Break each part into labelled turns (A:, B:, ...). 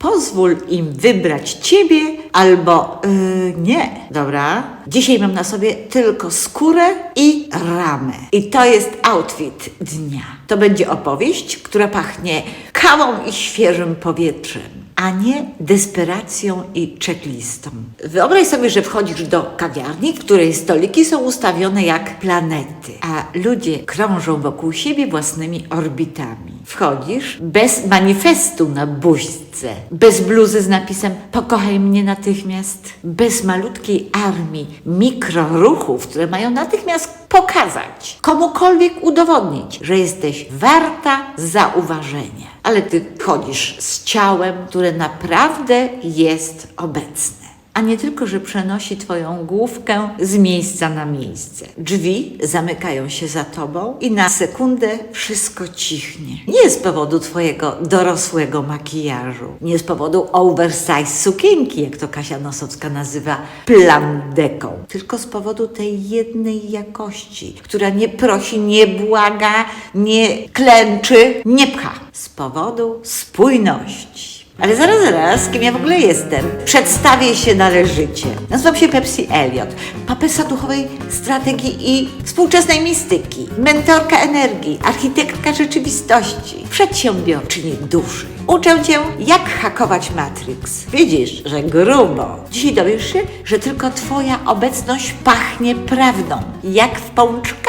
A: Pozwól im wybrać ciebie albo yy, nie. Dobra. Dzisiaj mam na sobie tylko skórę i ramę. I to jest outfit dnia. To będzie opowieść, która pachnie kawą i świeżym powietrzem a nie desperacją i checklistą. Wyobraź sobie, że wchodzisz do kawiarni, której stoliki są ustawione jak planety, a ludzie krążą wokół siebie własnymi orbitami. Wchodzisz bez manifestu na buźce, bez bluzy z napisem pokochaj mnie natychmiast, bez malutkiej armii mikroruchów, które mają natychmiast pokazać, komukolwiek udowodnić, że jesteś warta zauważenia. Ale ty chodzisz z ciałem, które naprawdę jest obecne. A nie tylko, że przenosi Twoją główkę z miejsca na miejsce. Drzwi zamykają się za Tobą i na sekundę wszystko cichnie. Nie z powodu Twojego dorosłego makijażu, nie z powodu oversize sukienki, jak to Kasia Nosowska nazywa plandeką, tylko z powodu tej jednej jakości, która nie prosi, nie błaga, nie klęczy, nie pcha. Z powodu spójności. Ale zaraz, zaraz, kim ja w ogóle jestem? Przedstawię się należycie. Nazywam się Pepsi Elliot, papesa duchowej strategii i współczesnej mistyki, mentorka energii, architektka rzeczywistości, przedsiębiorczyni duszy. Uczę Cię, jak hakować Matrix. Widzisz, że grubo. Dzisiaj dowiesz się, że tylko Twoja obecność pachnie prawdą, jak w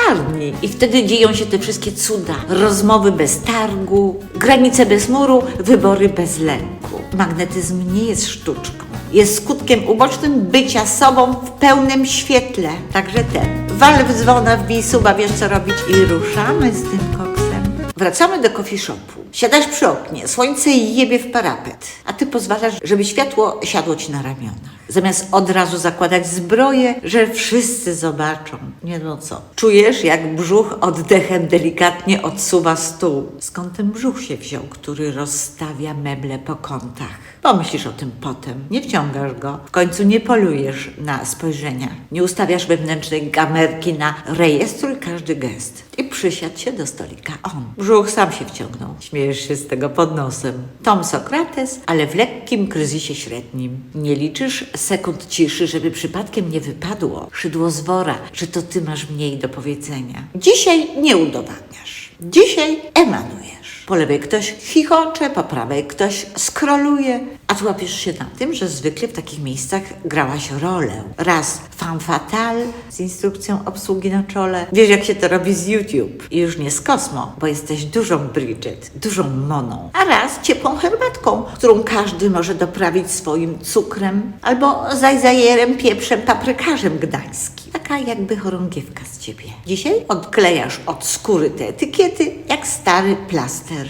A: pączkarni. I wtedy dzieją się te wszystkie cuda. Rozmowy bez targu, granice bez muru, wybory bez lęku. Magnetyzm nie jest sztuczką. Jest skutkiem ubocznym bycia sobą w pełnym świetle. Także ten. Wal w dzwona, wbij suba, wiesz co robić i ruszamy z tym koksem. Wracamy do coffee shopu. Siadasz przy oknie, słońce jebie w parapet, a ty pozwalasz, żeby światło siadło ci na ramionach. Zamiast od razu zakładać zbroję, że wszyscy zobaczą. Nie no co. Czujesz, jak brzuch oddechem delikatnie odsuwa stół. Skąd ten brzuch się wziął, który rozstawia meble po kątach? Pomyślisz o tym potem. Nie wciągasz go. W końcu nie polujesz na spojrzenia. Nie ustawiasz wewnętrznej gamerki na rejestruj każdy gest. I przysiadł się do stolika on. Brzuch sam się wciągnął. Śmiejesz się z tego pod nosem. Tom Sokrates, ale w lekkim kryzysie średnim. Nie liczysz sekund ciszy, żeby przypadkiem nie wypadło szydło z wora, że to ty masz mniej do powiedzenia. Dzisiaj nie udowadniasz. Dzisiaj emanujesz. Po lewej ktoś chichocze, po prawej ktoś skroluje, a tu łapiesz się na tym, że zwykle w takich miejscach grałaś rolę. Raz femme fatale z instrukcją obsługi na czole. Wiesz, jak się to robi z YouTube. I już nie z Kosmo, bo jesteś dużą Bridget, dużą moną. A raz ciepłą herbatką, którą każdy może doprawić swoim cukrem albo zajzajerem, pieprzem, paprykarzem gdańskim. Taka jakby chorągiewka z ciebie. Dzisiaj odklejasz od skóry te etykiety jak stary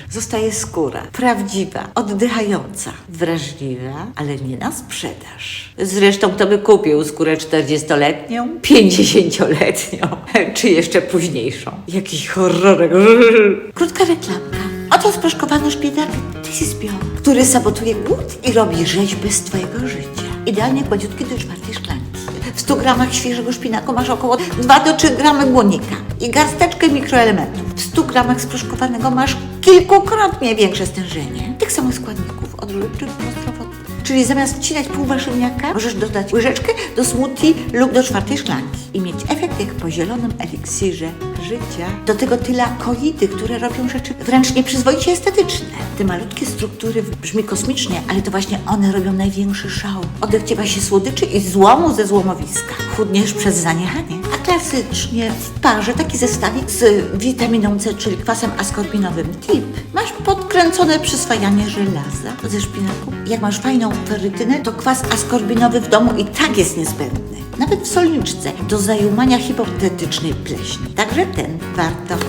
A: Zostaje skóra. Prawdziwa, oddychająca, wrażliwa, ale nie na sprzedaż. Zresztą kto by kupił skórę 40-letnią, 50-letnią, czy jeszcze późniejszą? Jakiś horrorek. Krótka reklamka. Oto sproszkowany szpinak This is Bio, który sabotuje głód i robi rzeźby z twojego życia. Idealnie gładziutki do czwartej szklanki. W 100 gramach świeżego szpinaku masz około 2 do 3 gramy błonnika i garsteczkę mikroelementów. W 100 gramach sproszkowanego masz kilkukrotnie większe stężenie tych samych składników od lub zdrowotnych. Czyli zamiast wcinać pół warzywniaka, możesz dodać łyżeczkę do smoothie lub do czwartej szklanki i mieć efekt jak po zielonym eliksirze życia. Do tego tylakoidy, które robią rzeczy wręcz nieprzyzwoicie estetyczne. Te malutkie struktury brzmi kosmicznie, ale to właśnie one robią największy szał. Odechciewa się słodyczy i złomu ze złomowiska. Chudniesz przez zaniechanie. A klasycznie w parze taki zestawik z witaminą C, czyli kwasem askorbinowym tip. Masz podkręcone przyswajanie żelaza ze szpinaku. Jak masz fajną ferytynę, to kwas askorbinowy w domu i tak jest niezbędny. Nawet w solniczce do zajumania hipotetycznej pleśni. Także ten warto.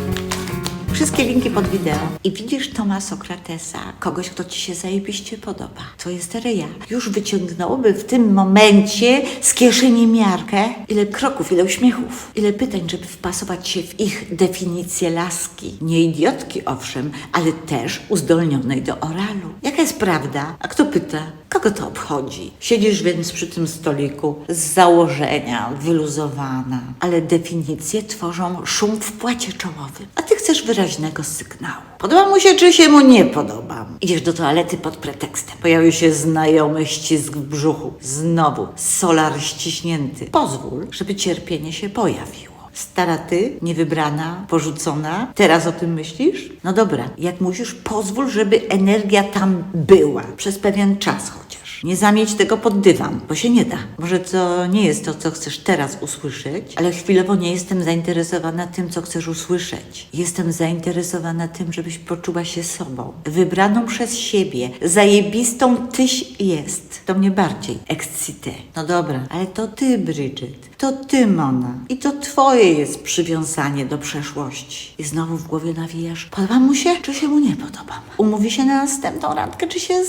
A: Wszystkie linki pod wideo. I widzisz Toma Sokratesa, kogoś, kto ci się zajebiście podoba. To jest Reja. Już wyciągnąłby w tym momencie z kieszeni miarkę, ile kroków, ile uśmiechów, ile pytań, żeby wpasować się w ich definicję laski. Nie idiotki, owszem, ale też uzdolnionej do oralu. Jaka jest prawda? A kto pyta? Kogo to obchodzi? Siedzisz więc przy tym stoliku z założenia, wyluzowana, ale definicje tworzą szum w płacie czołowym. A ty chcesz wyrazić wyraźnego sygnału. Podoba mu się, czy się mu nie podoba. Idziesz do toalety pod pretekstem. Pojawił się znajomy ścisk w brzuchu. Znowu solar ściśnięty. Pozwól, żeby cierpienie się pojawiło. Stara ty, niewybrana, porzucona, teraz o tym myślisz? No dobra, jak musisz, pozwól, żeby energia tam była przez pewien czas chociaż. Nie zamieć tego pod dywan, bo się nie da. Może to nie jest to, co chcesz teraz usłyszeć, ale chwilowo nie jestem zainteresowana tym, co chcesz usłyszeć. Jestem zainteresowana tym, żebyś poczuła się sobą, wybraną przez siebie, zajebistą tyś jest. To mnie bardziej excite. No dobra, ale to ty, Bridget. To ty, Mona. I to twoje jest przywiązanie do przeszłości. I znowu w głowie nawijasz, podoba mu się, czy się mu nie podoba? Umówi się na następną randkę, czy się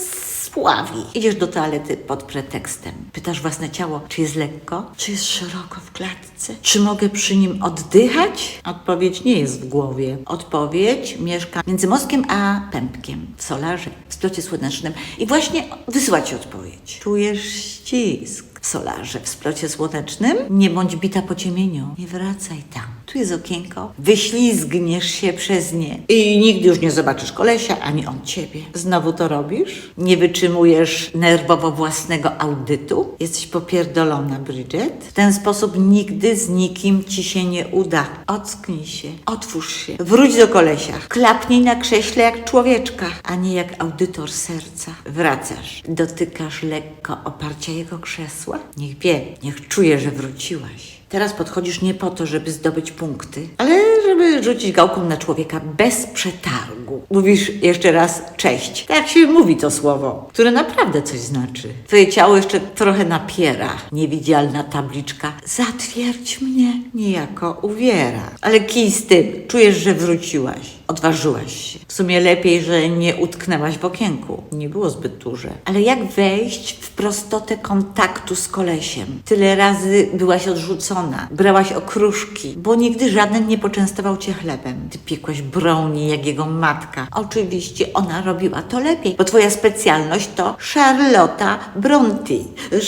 A: spławi? Idziesz do toalety pod pretekstem. Pytasz własne ciało, czy jest lekko, czy jest szeroko w klatce, czy mogę przy nim oddychać? Odpowiedź nie jest w głowie. Odpowiedź mieszka między mózgiem a pępkiem w solarze, w splocie słonecznym. I właśnie wysyła ci odpowiedź. Czujesz ścisk w solarze, w splocie słonecznym. Nie bądź bita po ciemieniu. Nie wracaj tam. Tu jest okienko. Wyślizgniesz się przez nie. I nigdy już nie zobaczysz kolesia, ani on ciebie. Znowu to robisz? Nie wytrzymujesz nerwowo własnego audytu? Jesteś popierdolona, Bridget? W ten sposób nigdy z nikim ci się nie uda. Ocknij się. Otwórz się. Wróć do kolesia. Klapnij na krześle jak człowieczka, a nie jak audytor serca. Wracasz. Dotykasz lekko oparcia jego krzesła. Niech wie, niech czuje, że wróciłaś. Teraz podchodzisz nie po to, żeby zdobyć punkty, ale żeby rzucić gałką na człowieka bez przetargu. Mówisz jeszcze raz cześć. Tak się mówi to słowo, które naprawdę coś znaczy. Twoje ciało jeszcze trochę napiera. Niewidzialna tabliczka. Zatwierdź mnie niejako uwiera. Ale kij z tym. Czujesz, że wróciłaś. Odważyłaś się. W sumie lepiej, że nie utknęłaś w okienku. Nie było zbyt duże. Ale jak wejść w prostotę kontaktu z kolesiem? Tyle razy byłaś odrzucona. Brałaś okruszki, bo nigdy żaden nie poczęstował cię chlebem. Ty piekłaś brownie jak jego matka. Oczywiście ona robiła to lepiej, bo twoja specjalność to Charlotta Bronte.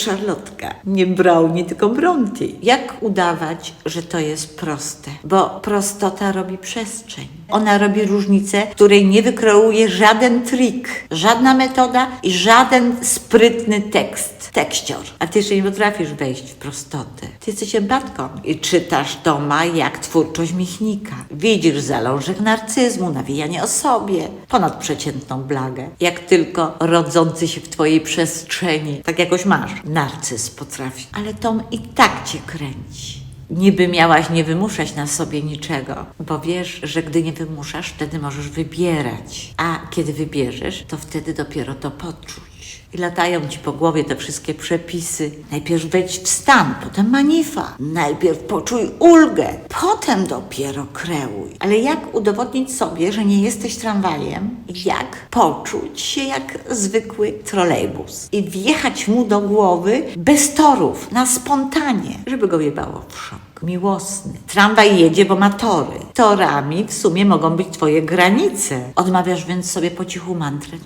A: Charlotka. Nie brownie, tylko Bronte. Jak udawać, że to jest proste? Bo prostota robi przestrzeń. Ona robi różnicę, której nie wykreuje żaden trik, żadna metoda i żaden sprytny tekst, tekścior. A ty jeszcze nie potrafisz wejść w prostotę. Ty jesteś empatką i czytasz Toma jak twórczość Michnika. Widzisz zalążek narcyzmu, nawijanie o sobie, ponadprzeciętną blagę. Jak tylko rodzący się w twojej przestrzeni, tak jakoś masz, narcyz potrafi. Ale Tom i tak cię kręci. Niby miałaś nie wymuszać na sobie niczego, bo wiesz, że gdy nie wymuszasz, wtedy możesz wybierać. A kiedy wybierzesz, to wtedy dopiero to poczuć. I latają ci po głowie te wszystkie przepisy. Najpierw wejdź w stan, potem manifa. Najpierw poczuj ulgę, potem dopiero kreuj. Ale jak udowodnić sobie, że nie jesteś tramwajem? Jak poczuć się jak zwykły trolejbus i wjechać mu do głowy bez torów, na spontanie, żeby go jebało w szok miłosny. Tramwaj jedzie, bo ma tory. Torami w sumie mogą być twoje granice. Odmawiasz więc sobie po cichu mantrę.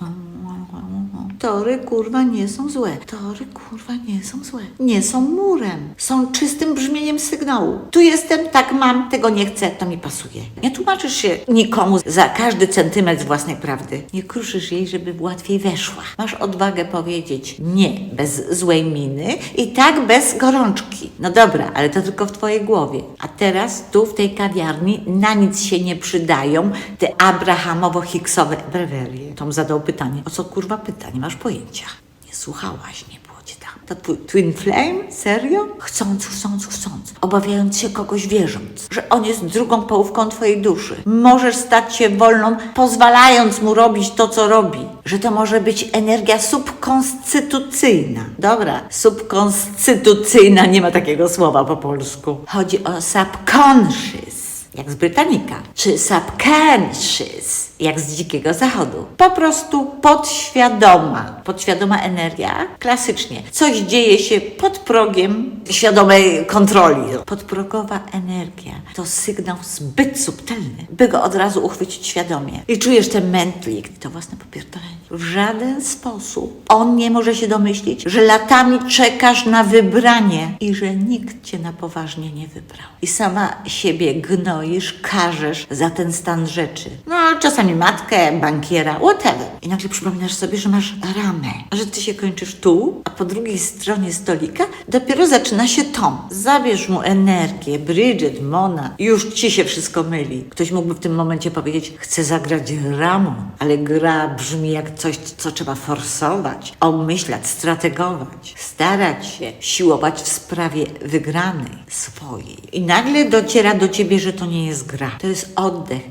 A: Tory kurwa nie są złe. Tory kurwa nie są złe. Nie są murem. Są czystym brzmieniem sygnału. Tu jestem, tak mam, tego nie chcę, to mi pasuje. Nie tłumaczysz się nikomu za każdy centymetr własnej prawdy. Nie kruszysz jej, żeby łatwiej weszła. Masz odwagę powiedzieć nie bez złej miny i tak bez gorączki. No dobra, ale to tylko w twojej głowie. A teraz tu w tej kawiarni na nic się nie przydają te abrahamowo-hicksowe brewerie. Tom zadał pytanie. O co kurwa pytanie? Masz pojęcia. Nie słuchałaś, nie było cię tam. To twój twin flame? Serio? Chcąc, chcąc, chcąc. Obawiając się kogoś wierząc, że on jest drugą połówką twojej duszy. Możesz stać się wolną, pozwalając mu robić to, co robi. Że to może być energia subkonstytucyjna. Dobra, subkonstytucyjna, nie ma takiego słowa po polsku. Chodzi o subconscious jak z Britannica, czy subconscious, jak z Dzikiego Zachodu. Po prostu podświadoma, podświadoma energia, klasycznie. Coś dzieje się pod progiem świadomej kontroli. Podprogowa energia to sygnał zbyt subtelny, by go od razu uchwycić świadomie. I czujesz ten mętlik, to własne popierdolenie. W żaden sposób on nie może się domyślić, że latami czekasz na wybranie i że nikt cię na poważnie nie wybrał. I sama siebie gnoi gnoisz, karzesz za ten stan rzeczy. No, czasami matkę, bankiera, whatever. I nagle przypominasz sobie, że masz ramę, że ty się kończysz tu, a po drugiej stronie stolika dopiero zaczyna się Tom. Zabierz mu energię, Bridget, Mona, już ci się wszystko myli. Ktoś mógłby w tym momencie powiedzieć, chcę zagrać ramą, ale gra brzmi jak coś, co trzeba forsować, obmyślać, strategować, starać się, siłować w sprawie wygranej swojej. I nagle dociera do ciebie, że to nie jest gra, to jest oddech.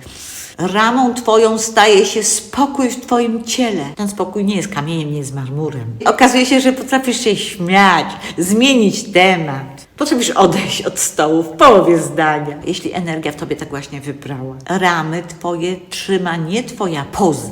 A: Ramą twoją staje się spokój w twoim ciele. Ten spokój nie jest kamieniem, nie jest marmurem. Okazuje się, że potrafisz się śmiać, zmienić temat. Potrafisz odejść od stołu w połowie zdania, jeśli energia w tobie tak właśnie wybrała. Ramy twoje trzyma nie twoja poza,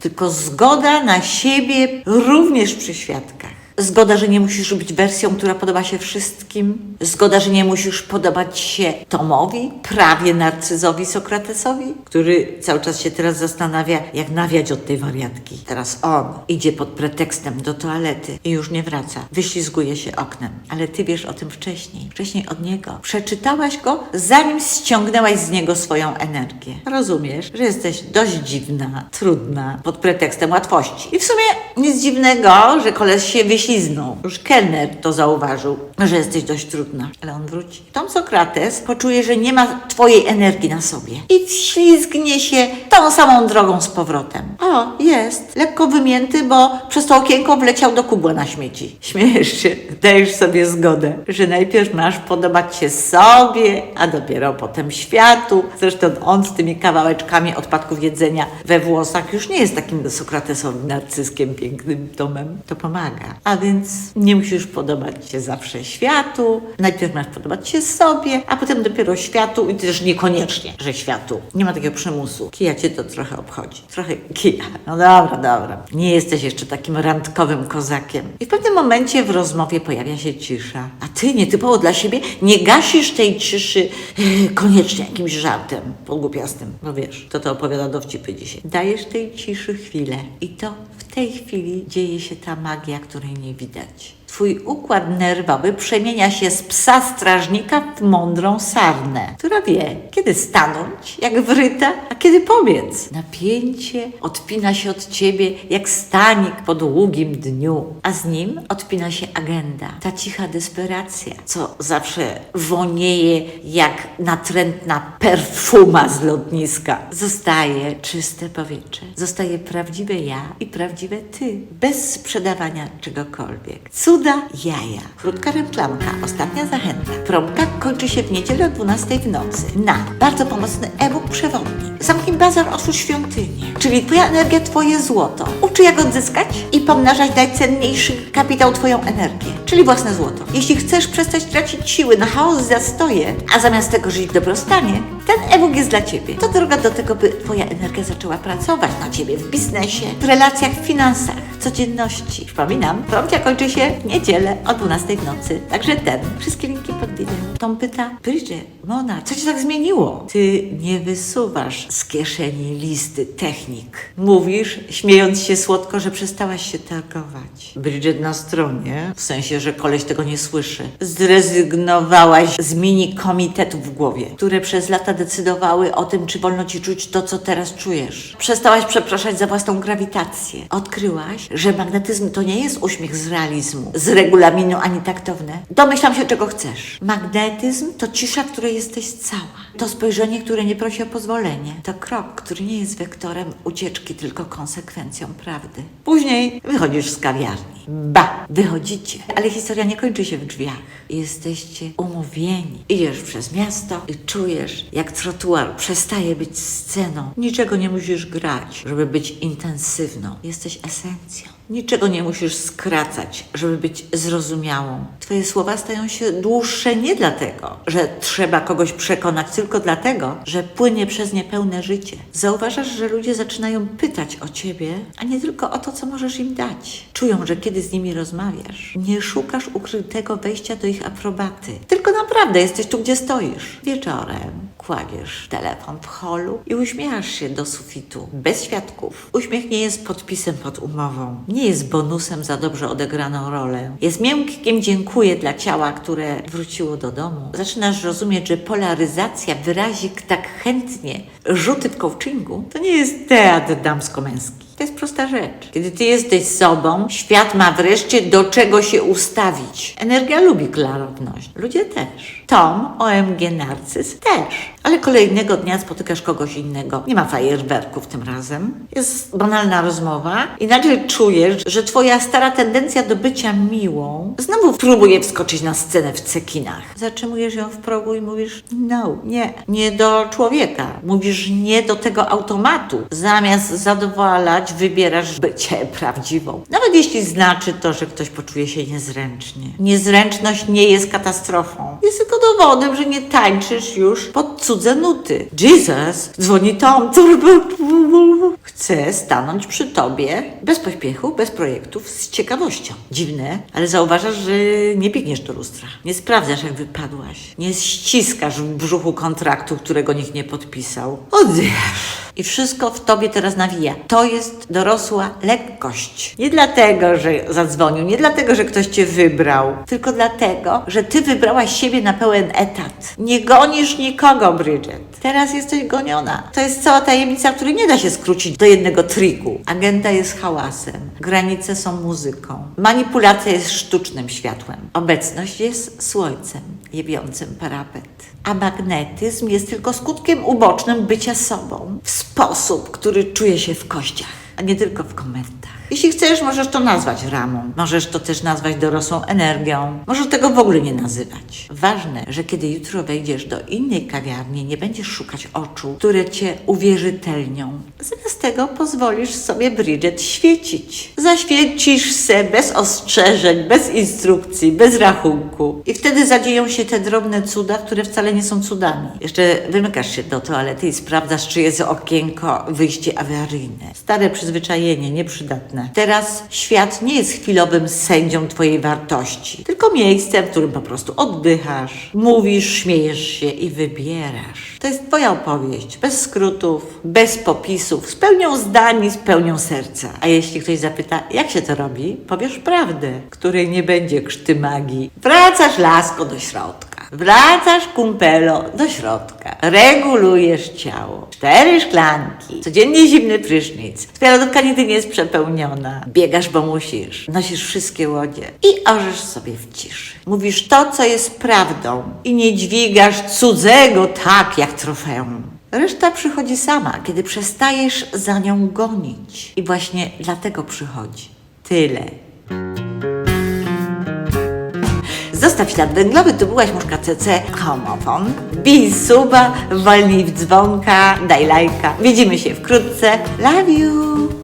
A: tylko zgoda na siebie również przy świadkach. Zgoda, że nie musisz być wersją, która podoba się wszystkim. Zgoda, że nie musisz podobać się Tomowi, prawie narcyzowi Sokratesowi, który cały czas się teraz zastanawia, jak nawiać od tej wariatki. Teraz on idzie pod pretekstem do toalety i już nie wraca. Wyślizguje się oknem. Ale ty wiesz o tym wcześniej. Wcześniej od niego. Przeczytałaś go, zanim ściągnęłaś z niego swoją energię. Rozumiesz, że jesteś dość dziwna, trudna, pod pretekstem łatwości. I w sumie nic dziwnego, że koleś się wyślizgnął. Już kelner to zauważył, że jesteś dość trudna. Ale on wróci. Tom Sokrates poczuje, że nie ma twojej energii na sobie. I wślizgnie się tą samą drogą z powrotem. O, jest. Lekko wymięty, bo przez to okienko wleciał do kubła na śmieci. Śmiejesz się, dajesz sobie zgodę, że najpierw masz podobać się sobie, a dopiero potem światu. Zresztą on z tymi kawałeczkami odpadków jedzenia we włosach już nie jest takim sokratesowym narcyskiem, pięknym Tomem. To pomaga. A więc nie musisz podobać się zawsze światu. Najpierw masz podobać się sobie, a potem dopiero światu i też niekoniecznie, że światu. Nie ma takiego przymusu. Kija cię to trochę obchodzi. Trochę kija. No dobra, dobra. Nie jesteś jeszcze takim randkowym kozakiem. I w pewnym momencie w rozmowie pojawia się cisza. A ty nietypowo dla siebie nie gasisz tej ciszy e, koniecznie jakimś żartem podgłupiastym. No wiesz, to to opowiada dowcipy dzisiaj. Dajesz tej ciszy chwilę i to w tej chwili dzieje się ta magia, której nie longevidade. Twój układ nerwowy przemienia się z psa strażnika w mądrą sarnę, która wie, kiedy stanąć, jak wryta, a kiedy pobiec. Napięcie odpina się od ciebie jak stanik po długim dniu, a z nim odpina się agenda. Ta cicha desperacja, co zawsze wonieje jak natrętna perfuma z lotniska. Zostaje czyste powietrze, zostaje prawdziwe ja i prawdziwe ty, bez sprzedawania czegokolwiek. Cuda jaja. Krótka reklamka, ostatnia zachęta. Promka kończy się w niedzielę o 12 w nocy na bardzo pomocny e-book przewodnik. Zamknij bazar, otwórz świątynię. Czyli twoja energia, twoje złoto. Uczy jak odzyskać i pomnażać najcenniejszy kapitał, twoją energię, czyli własne złoto. Jeśli chcesz przestać tracić siły na chaos, zastoje, a zamiast tego żyć w dobrostanie, ten e-book jest dla ciebie. To droga do tego, by twoja energia zaczęła pracować na ciebie w biznesie, w relacjach, w finansach, codzienności. Przypominam, promcia kończy się w niedzielę o 12 w nocy. Także ten. Wszystkie linki pod wideo. Tom pyta, Bridget, Mona, co cię tak zmieniło? Ty nie wysuwasz z kieszeni listy technik. Mówisz, śmiejąc się słodko, że przestałaś się targować. Bridget na stronie, w sensie, że koleś tego nie słyszy, zrezygnowałaś z mini komitetów w głowie, które przez lata decydowały o tym, czy wolno ci czuć to, co teraz czujesz. Przestałaś przepraszać za własną grawitację. Odkryłaś, że magnetyzm to nie jest uśmiech z realizmu, z regulaminu ani taktowne. Domyślam się, czego chcesz. Magnetyzm to cisza, w której jesteś cała. To spojrzenie, które nie prosi o pozwolenie. To krok, który nie jest wektorem ucieczki, tylko konsekwencją prawdy. Później wychodzisz z kawiarni. Ba, wychodzicie. Ale historia nie kończy się w drzwiach. Jesteście umówieni. Idziesz przez miasto i czujesz, jak trotuar przestaje być sceną. Niczego nie musisz grać, żeby być intensywną. Jesteś esencją. Niczego nie musisz skracać, żeby być zrozumiałą. Twoje słowa stają się dłuższe nie dlatego, że trzeba kogoś przekonać, tylko dlatego, że płynie przez nie pełne życie. Zauważasz, że ludzie zaczynają pytać o ciebie, a nie tylko o to, co możesz im dać. Czują, że kiedy z nimi rozmawiasz, nie szukasz ukrytego wejścia do ich aprobaty, tylko naprawdę jesteś tu, gdzie stoisz. Wieczorem, Kładziesz telefon w holu i uśmiechasz się do sufitu, bez świadków. Uśmiech nie jest podpisem pod umową, nie jest bonusem za dobrze odegraną rolę. Jest miękkim dziękuję dla ciała, które wróciło do domu. Zaczynasz rozumieć, że polaryzacja, wyrazik tak chętnie, rzuty w coachingu, to nie jest teatr damsko-męski. To jest prosta rzecz. Kiedy ty jesteś sobą, świat ma wreszcie do czego się ustawić. Energia lubi klarowność. Ludzie też. Tom, OMG Narcyz też. Ale kolejnego dnia spotykasz kogoś innego. Nie ma fajerwerków tym razem. Jest banalna rozmowa i nagle czujesz, że twoja stara tendencja do bycia miłą znowu próbuje wskoczyć na scenę w cekinach. Zatrzymujesz ją w progu i mówisz no, nie, nie do człowieka. Mówisz nie do tego automatu. Zamiast zadowalać, wybierasz bycie prawdziwą. Nawet jeśli znaczy to, że ktoś poczuje się niezręcznie. Niezręczność nie jest katastrofą. Jest tylko dowodem, że nie tańczysz już pod cudze nuty. Jesus, dzwoni Tom, chce stanąć przy tobie bez pośpiechu, bez projektów, z ciekawością. Dziwne, ale zauważasz, że nie biegniesz do lustra. Nie sprawdzasz, jak wypadłaś. Nie ściskasz w brzuchu kontraktu, którego nikt nie podpisał. Oddychasz. I wszystko w tobie teraz nawija. To jest dorosła lekkość. Nie dlatego, że zadzwonił, nie dlatego, że ktoś cię wybrał, tylko dlatego, że ty wybrałaś siebie na pełen etat. Nie gonisz nikogo, Bridget. Teraz jesteś goniona. To jest cała tajemnica, której nie da się skrócić do jednego triku. Agenda jest hałasem, granice są muzyką, manipulacja jest sztucznym światłem, obecność jest słońcem, jebiącym parapet. A magnetyzm jest tylko skutkiem ubocznym bycia sobą w sposób, który czuje się w kościach, a nie tylko w komentarzach. Jeśli chcesz, możesz to nazwać ramą. Możesz to też nazwać dorosłą energią. Możesz tego w ogóle nie nazywać. Ważne, że kiedy jutro wejdziesz do innej kawiarni, nie będziesz szukać oczu, które cię uwierzytelnią. Zamiast tego pozwolisz sobie, Bridget, świecić. Zaświecisz se bez ostrzeżeń, bez instrukcji, bez rachunku. I wtedy zadzieją się te drobne cuda, które wcale nie są cudami. Jeszcze wymykasz się do toalety i sprawdzasz, czy jest okienko, wyjście awaryjne. Stare przyzwyczajenie, nieprzydatne. Teraz świat nie jest chwilowym sędzią twojej wartości, tylko miejscem, w którym po prostu oddychasz, mówisz, śmiejesz się i wybierasz. To jest twoja opowieść, bez skrótów, bez popisów, z pełnią zdań z pełnią serca. A jeśli ktoś zapyta, jak się to robi, powiesz prawdę, której nie będzie krzty magii. Wracasz lasko do środka. Wracasz kumpelo do środka. Regulujesz ciało. Cztery szklanki. Codziennie zimny prysznic. Twoja lodówka nigdy nie jest przepełniona. Biegasz, bo musisz. Nosisz wszystkie łodzie. I orzesz sobie w ciszy. Mówisz to, co jest prawdą. I nie dźwigasz cudzego tak, jak trofeum. Reszta przychodzi sama, kiedy przestajesz za nią gonić. I właśnie dlatego przychodzi. Tyle. Zostaw ślad węglowy, tu byłaś muszka CC, homofon. Bij suba, walnij w dzwonka, daj lajka. Widzimy się wkrótce. Love you!